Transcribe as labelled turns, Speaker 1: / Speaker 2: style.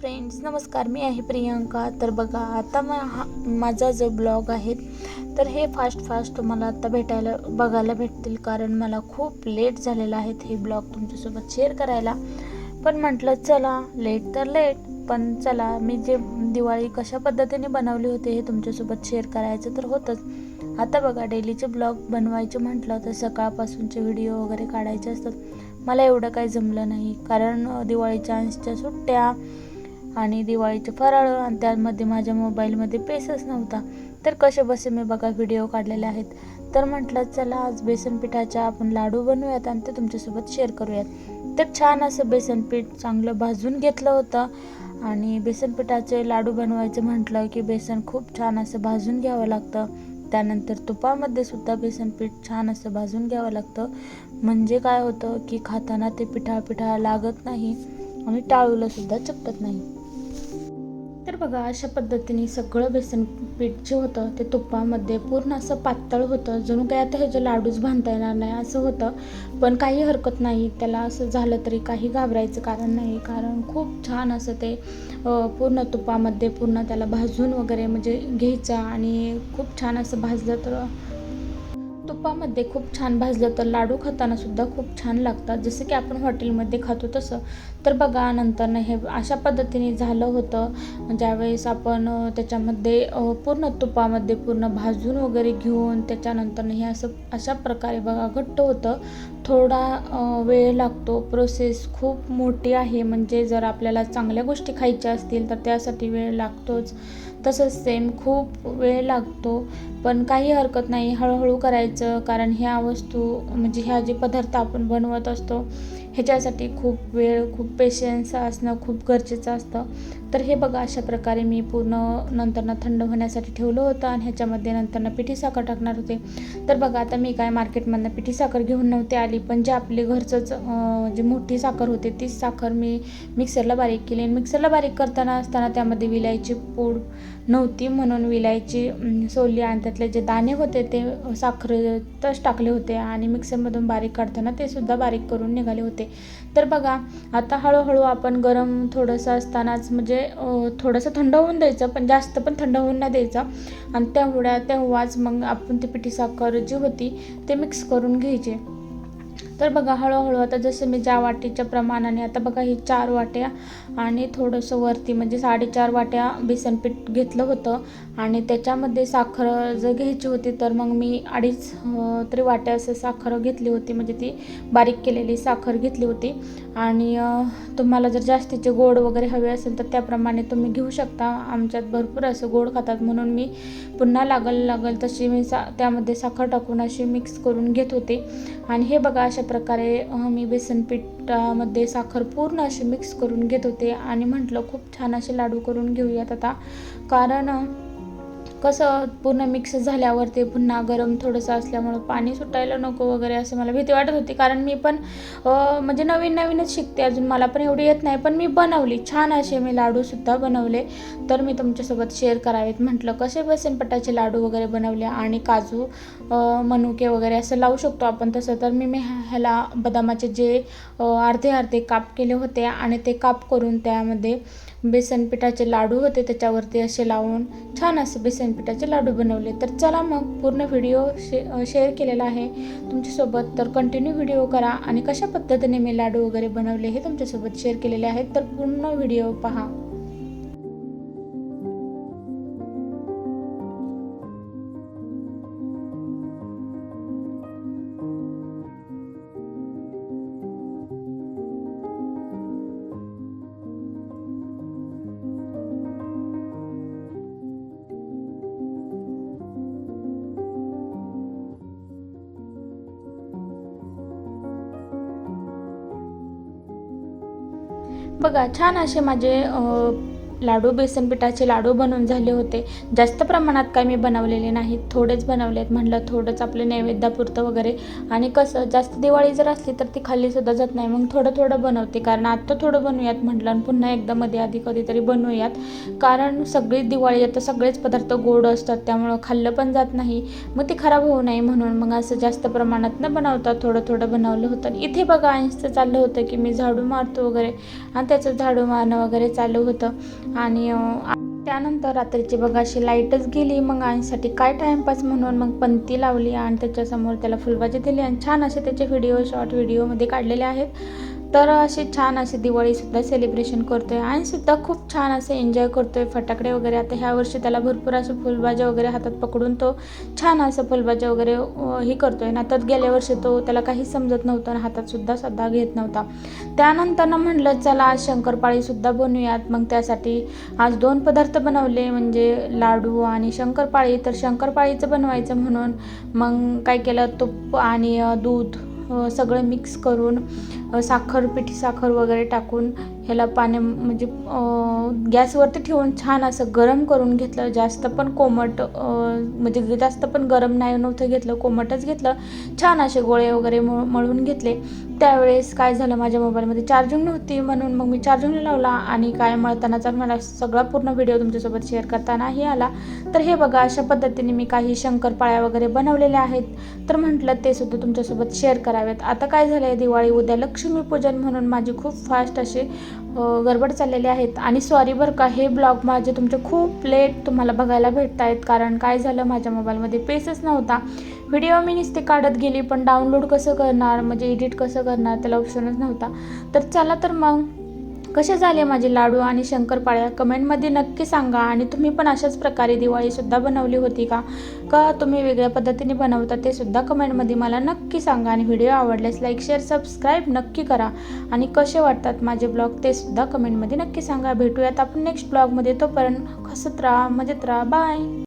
Speaker 1: Friends नमस्कार मी आहे प्रियांका. तर बघा आता मा हा माझा जो ब्लॉग आहे तर हे फास्ट फास्ट तुम्हाला आता भेटायला बघायला भेटतील कारण मला खूप लेट झालेलं आहे हे ब्लॉग तुमच्यासोबत शेअर करायला. पण म्हटलं चला लेट तर लेट पण चला मी जे दिवाळी कशा पद्धतीने बनवली होती हे तुमच्यासोबत शेअर करायचं तर होतंच. आता बघा डेलीचे ब्लॉग बनवायचे म्हटलं तर सकाळपासूनचे व्हिडिओ वगैरे काढायचे असतात. मला एवढं काही जमलं नाही कारण दिवाळीच्या अंशच्या सुट्ट्या आणि दिवाळीचे फराळ आणि त्यामध्ये माझ्या मोबाईलमध्ये पेसच नव्हता. तर कसे बसे मी बघा व्हिडिओ काढलेले आहेत. तर म्हटलं चला आज बेसन पिठाच्या आपण लाडू बनवूयात आणि ते तुमच्यासोबत शेअर करूयात. तर छान असं बेसन पीठ चांगलं भाजून घेतलं होतं. आणि बेसन पिठाचे लाडू बनवायचं म्हटलं की बेसन खूप छान असं भाजून घ्यावं लागतं. त्यानंतर तुपामध्ये सुद्धा बेसन पीठ छान असं भाजून घ्यावं लागतं. म्हणजे काय होतं की खाताना ते पिठा पिठा लागत नाही आणि टाळूला सुद्धा चिकटत नाही. तर बघा अशा पद्धतीने सगळं बेसन पीठ जे होतं ते तुपामध्ये पूर्ण असं पातळ होतं. जणू काय आता ह्याचे लाडूच बांधता येणार नाही असं होतं. पण काही हरकत नाही. त्याला असं झालं तरी काही घाबरायचं कारण नाही. कारण खूप छान असं ते पूर्ण तुपामध्ये पूर्ण त्याला भाजून वगैरे म्हणजे घ्यायचं आणि खूप छान असं भाजलं तर तुपामध्ये खूप छान भाजलं तर लाडू खाताना सुद्धा खूप छान लागतात. जसं की आपण हॉटेलमध्ये खातो तसं. तर बघा नंतर हे अशा पद्धतीने झालं होतं. ज्यावेळेस आपण त्याच्यामध्ये पूर्ण तुपामध्ये पूर्ण भाजून वगैरे घेऊन त्याच्यानंतर हे असं अशा प्रकारे बघा घट्ट होतं. थोडा वेळ लागतो. प्रोसेस खूप मोठी आहे. म्हणजे जर आपल्याला चांगल्या गोष्टी खायच्या असतील तर त्यासाठी वेळ लागतोच. तसंच सेम खूप वेळ लागतो. पण काही हरकत नाही. हळूहळू करायचं. कारण ह्या वस्तू म्हणजे ह्या जे पदार्थ आपण बनवत असतो ह्याच्यासाठी खूप वेळ खूप पेशन्स असणं खूप गरजेचं असतं. तर हे बघा अशा प्रकारे मी पूर्ण नंतरनं थंड होण्यासाठी ठेवलं होतं आणि ह्याच्यामध्ये नंतरनं पिठी साखर टाकणार होते. तर बघा आता मी काय मार्केटमधनं पिठी साखर घेऊन नव्हते आली पण जे आपली घरचंच जी मोठी साखर होते तीच साखर मी मिक्सरला बारीक केली. आणि मिक्सरला बारीक करताना असताना त्यामध्ये विलायची पूड नव्हती म्हणून विलायची सोलली आणि त्यातले जे दाणे होते ते साखरेतच टाकले होते आणि मिक्सरमधून बारीक काढताना ते सुद्धा बारीक करून निघाले होते. तर बघा आता हळूहळू आपण गरम थोडंसं असतानाच म्हणजे थोडंसं थंड होऊन द्यायचं पण जास्त पण थंड होऊन नाही द्यायचं. आणि तेवढ्या तेव्हाच मग आपण ती पिठी साखर जी होती ते मिक्स करून घ्यायचे. तर बघा हळूहळू आता जसं मी ज्या वाटीच्या प्रमाणाने आता बघा ही चार वाट्या आणि थोडंसं वरती म्हणजे साडेचार वाट्या बेसन पीठ घेतलं होतं आणि त्याच्यामध्ये साखर जर घ्यायची होती तर मग मी अडीच तरी वाट्या असं साखर घेतली होती. म्हणजे ती बारीक केलेली साखर घेतली होती. आणि तुम्हाला जर जास्तीचे गोड वगैरे हवे असेल तर त्याप्रमाणे तुम्ही घेऊ शकता. आमच्यात भरपूर असं गोड खातात म्हणून मी पुन्हा लागल लागल तशी मी सा त्यामध्ये साखर टाकून अशी मिक्स करून घेत होते. आणि हे बघा अशा प्रकारे मी बेसन पिठामध्ये साखर पूर्ण अशी मिक्स करून घेत होते. आणि म्हटलं खूप छान असे लाडू करून घेऊयात आता. कारण कसं पूर्ण मिक्स झाल्यावर ते पुन्हा गरम थोडंसं असल्यामुळं पाणी सुटायला नको वगैरे असं मला भीती वाटत होती. कारण मी पण म्हणजे नवीन नवीनच शिकते अजून. मला पण एवढी येत नाही. पण मी बनवली. छान असे मी लाडूसुद्धा बनवले. तर मी तुमच्यासोबत शेअर करावेत. म्हटलं कसे बेसनपटाचे लाडू वगैरे बनवले आणि काजू मनुके वगैरे असं लावू शकतो आपण तसं? तर मी मी ह्या- ह्याला बदामाचे जे अर्धे अर्धे काप केले होते आणि ते काप करून त्यामध्ये बेसन पिठाचे लाडू होते त्याच्यावरती असे लावून छान असे बेसन पिठाचे लाडू बनवले. तर चला मग पूर्ण व्हिडिओ शे शेअर केलेला आहे. तुमच्यासोबत तर कंटिन्यू व्हिडिओ करा आणि कशा पद्धतीने मी लाडू वगैरे बनवले हे तुमच्यासोबत शेअर केलेले आहेत. तर पूर्ण व्हिडिओ पहा. बघा छान असे माझे लाडू बेसन पिठाचे लाडू बनवून झाले होते. जास्त प्रमाणात काय मी बनवलेले नाहीत थोडेच बनवले आहेत म्हटलं थोडंच आपले नैवेद्यापुरतं वगैरे. आणि कसं जास्त दिवाळी जर असली तर ती खाल्लीसुद्धा जात नाही. मग थोडं थोडं बनवते. कारण आत्ता थोडं बनवूयात म्हटलं आणि पुन्हा एकदा मध्ये आधी कधीतरी बनवूयात कारण सगळी दिवाळी आता सगळेच पदार्थ गोड असतात. त्यामुळं खाल्लं पण जात नाही. मग ते खराब होऊ नये म्हणून मग असं जास्त प्रमाणात न बनवता थोडं थोडं बनवलं होतं. इथे बघा आईंचं चाललं होतं की मी झाडू मारतो वगैरे. आणि त्याचं झाडू मारणं वगैरे चालू होतं. आणि त्यानंतर रात्रीची बघा अशी लाईटच गेली मग आईसाठी काय टाईमपास म्हणून मग पंती लावली आणि त्याच्यासमोर त्याला फुलभाजी दिली. आणि छान असे त्याचे व्हिडिओ शॉर्ट व्हिडिओमध्ये काढलेले आहेत. तर अशी छान अशी दिवाळीसुद्धा सेलिब्रेशन करतो आहे आणि सुद्धा खूप छान असे एन्जॉय करतो आहे फटाकडे वगैरे आता ह्या वर्षी त्याला भरपूर असे फुलभाज्या वगैरे हातात पकडून तो छान असं फुलभाज्या वगैरे हे करतो आहे ना तर गेल्या वर्षी तो त्याला काही समजत नव्हतं आणि हातातसुद्धा सध्या घेत नव्हता. त्यानंतर म्हटलं चला आज शंकरपाळीसुद्धा बनवूयात. मग त्यासाठी आज दोन पदार्थ बनवले म्हणजे लाडू आणि शंकरपाळी. तर शंकरपाळीचं बनवायचं म्हणून मग काय केलं तूप आणि दूध सगळं मिक्स करून साखर पिठी साखर वगैरे टाकून ह्याला पाण्या म्हणजे गॅसवरती ठेवून छान असं गरम करून घेतलं. जास्त पण कोमट म्हणजे जास्त पण गरम नाही नव्हतं घेतलं. कोमटच घेतलं. छान असे गोळे वगैरे मळून घेतले. त्यावेळेस काय झालं माझ्या मोबाईलमध्ये? चार्जिंग नव्हती म्हणून मग मी चार्जिंगला लावला आणि काय मळतानाचा मला सगळा पूर्ण व्हिडिओ तुमच्यासोबत शेअर करतानाही आला. तर हे बघा अशा पद्धतीने मी काही शंकरपाळ्या वगैरे बनवलेल्या आहेत. तर म्हटलं ते सुद्धा तुमच्यासोबत शेअर करावेत आता काय झालं आहे दिवाळी उद्या लक्ष लक्ष्मीपूजन म्हणून माझी खूप फास्ट असे गडबड चाललेले आहेत. आणि सॉरी बरं का हे ब्लॉग माझे तुमचे खूप लेट तुम्हाला बघायला भेटत आहेत कारण काय झालं माझ्या मोबाईलमध्ये पेसच नव्हता. व्हिडिओ मी नुसते काढत गेली पण डाउनलोड कसं करणार म्हणजे एडिट कसं करणार त्याला ऑप्शनच नव्हता. तर चला तर मग कसे झाले माझे लाडू आणि शंकरपाळ्या? कमेंटमध्ये नक्की सांगा. आणि तुम्ही पण अशाच प्रकारे दिवाळीसुद्धा बनवली होती का? का तुम्ही वेगळ्या पद्धतीने बनवता ते सुद्धा कमेंटमध्ये मला नक्की सांगा. आणि व्हिडिओ आवडल्यास लाईक शेअर सबस्क्राईब नक्की करा. आणि कसे वाटतात माझे ब्लॉग ते सुद्धा कमेंटमध्ये नक्की सांगा. भेटूयात आपण नेक्स्ट ब्लॉगमध्ये. तोपर्यंत हसत राहा मजेत राहा. बाय!